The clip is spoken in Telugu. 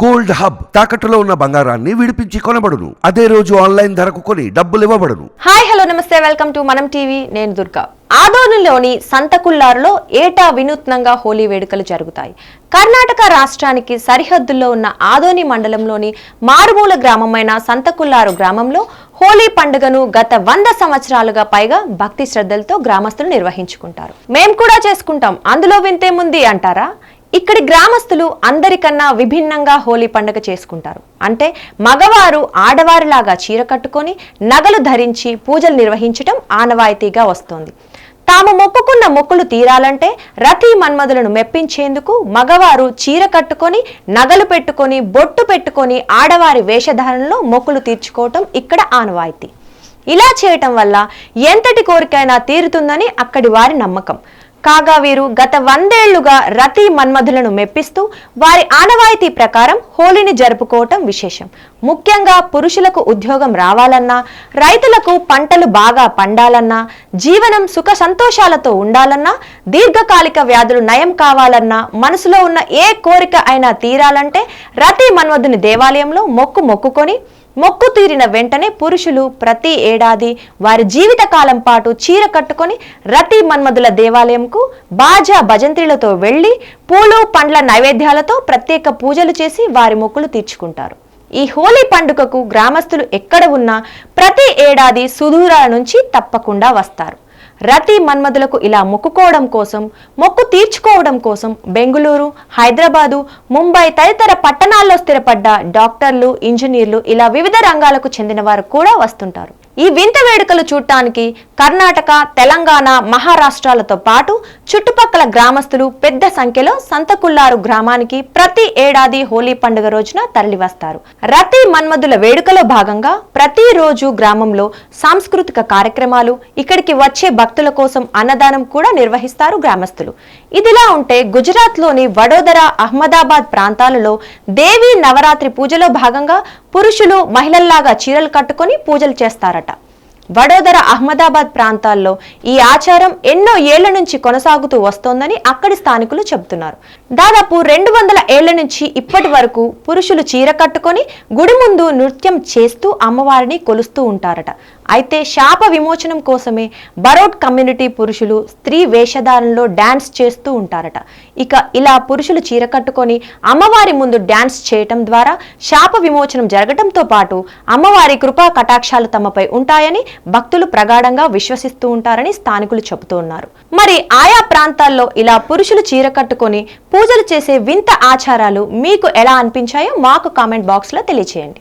గోల్డ్ హబ్ తాకట్టులో ఉన్న బంగారాన్ని విడిపించి కొనబడును. అదే రోజు ఆన్లైన్ ధరకు కొని డబ్బులు ఇవ్వబడును. హాయ్ హలో నమస్తే. Welcome to Manam TV. నేను దుర్గా. ఆదోనిలోని సంతకుల్లారులో ఏటా వినూత్నంగా హోలీ వేడుకలు జరుగుతాయి. కర్ణాటక రాష్ట్రానికి సరిహద్దుల్లో ఉన్న ఆదోని మండలంలోని మారుమూల గ్రామమైన సంతకుల్లారు గ్రామంలో హోలీ పండుగను గత వంద సంవత్సరాలుగా పైగా భక్తి శ్రద్ధలతో గ్రామస్తులు నిర్వహించుకుంటారు. మేం కూడా చేసుకుంటాం. అందులో వింతేముంది అంటారా? ఇక్కడి గ్రామస్తులు అందరికన్నా విభిన్నంగా హోలీ పండుగ చేసుకుంటారు. అంటే మగవారు ఆడవారిలాగా చీర కట్టుకొని నగలు ధరించి పూజలు నిర్వహించటం ఆనవాయితీగా వస్తోంది. తాము మొక్కుకున్న మొక్కులు తీరాలంటే రతి మన్మధులను మెప్పించేందుకు మగవారు చీర కట్టుకొని నగలు పెట్టుకొని బొట్టు పెట్టుకొని ఆడవారి వేషధారణలో మొక్కులు తీర్చుకోవటం ఇక్కడ ఆనవాయితీ. ఇలా చేయటం వల్ల ఎంతటి కోరికైనా తీరుతుందని అక్కడి వారి నమ్మకం. కాగా వీరు గత వందేళ్ళుగా రతి మన్మధులను మెప్పిస్తూ వారి ఆనవాయితీ ప్రకారం హోలీని జరుపుకోవటం విశేషం. ముఖ్యంగా పురుషులకు ఉద్యోగం రావాలన్నా రైతులకు పంటలు బాగా పండాలన్నా జీవనం సుఖ సంతోషాలతో ఉండాలన్నా దీర్ఘకాలిక వ్యాధులు నయం కావాలన్నా మనసులో ఉన్న ఏ కోరిక అయినా తీరాలంటే రతి మన్మధుని దేవాలయంలో మొక్కు మొక్కుకొని మొక్కు తీరిన వెంటనే పురుషులు ప్రతి ఏడాది వారి జీవితకాలం పాటు చీర కట్టుకొని రతి మన్మధుల దేవాలయంకు బాజా భజంత్రిలతో వెళ్ళి పూలు పండ్ల నైవేద్యాలతో ప్రత్యేక పూజలు చేసి వారి మొక్కులు తీర్చుకుంటారు. ఈ హోలీ పండుగకు గ్రామస్తులు ఎక్కడ ఉన్నా ప్రతి ఏడాది సుదూరాల నుంచి తప్పకుండా వస్తారు. రతి మన్మధులకు ఇలా మొక్కుకోవడం కోసం మొక్కు తీర్చుకోవడం కోసం బెంగుళూరు హైదరాబాదు ముంబై తదితర పట్టణాల్లో స్థిరపడ్డ డాక్టర్లు ఇంజనీర్లు ఇలా వివిధ రంగాలకు చెందిన వారు కూడా వస్తుంటారు. ఈ వింత వేడుకలు చూడటానికి కర్ణాటక తెలంగాణ మహారాష్ట్రాలతో పాటు చుట్టుపక్కల గ్రామస్తులు పెద్ద సంఖ్యలో సంతకుల్లారు గ్రామానికి ప్రతి ఏడాది హోలీ పండుగ రోజున తరలివస్తారు. రతి మన్మధుల వేడుకలో భాగంగా ప్రతిరోజు గ్రామంలో సాంస్కృతిక కార్యక్రమాలు ఇక్కడికి వచ్చే భక్తుల కోసం అన్నదానం కూడా నిర్వహిస్తారు గ్రామస్తులు. ఇదిలా ఉంటే గుజరాత్లోని వడోదర అహ్మదాబాద్ ప్రాంతాలలో దేవి నవరాత్రి పూజలో భాగంగా పురుషులు మహిళల్లాగా చీరలు కట్టుకొని పూజలు చేస్తారట. వడోదర అహ్మదాబాద్ ప్రాంతాల్లో ఈ ఆచారం ఎన్నో ఏళ్ళ నుంచి కొనసాగుతూ వస్తోందని అక్కడి స్థానికులు చెబుతున్నారు. దాదాపు రెండు వందల ఏళ్ళ నుంచి ఇప్పటి వరకు పురుషులు చీర కట్టుకొని గుడి ముందు నృత్యం చేస్తూ అమ్మవారిని కొలుస్తూ ఉంటారట. అయితే శాప విమోచనం కోసమే బరోడ్ కమ్యూనిటీ పురుషులు స్త్రీ వేషధారణలో డ్యాన్స్ చేస్తూ ఉంటారట. ఇక ఇలా పురుషులు చీర కట్టుకొని అమ్మవారి ముందు డ్యాన్స్ చేయటం ద్వారా శాప విమోచనం జరగటంతో పాటు అమ్మవారి కృపా కటాక్షాలు తమపై ఉంటాయని భక్తులు ప్రగాఢంగా విశ్వసిస్తూ ఉంటారని స్థానికులు చెబుతూ ఉన్నారు. మరి ఆయా ప్రాంతాల్లో ఇలా పురుషులు చీర కట్టుకొని పూజలు చేసే వింత ఆచారాలు మీకు ఎలా అనిపించాయో మాకు కామెంట్ బాక్స్లో తెలియచేయండి.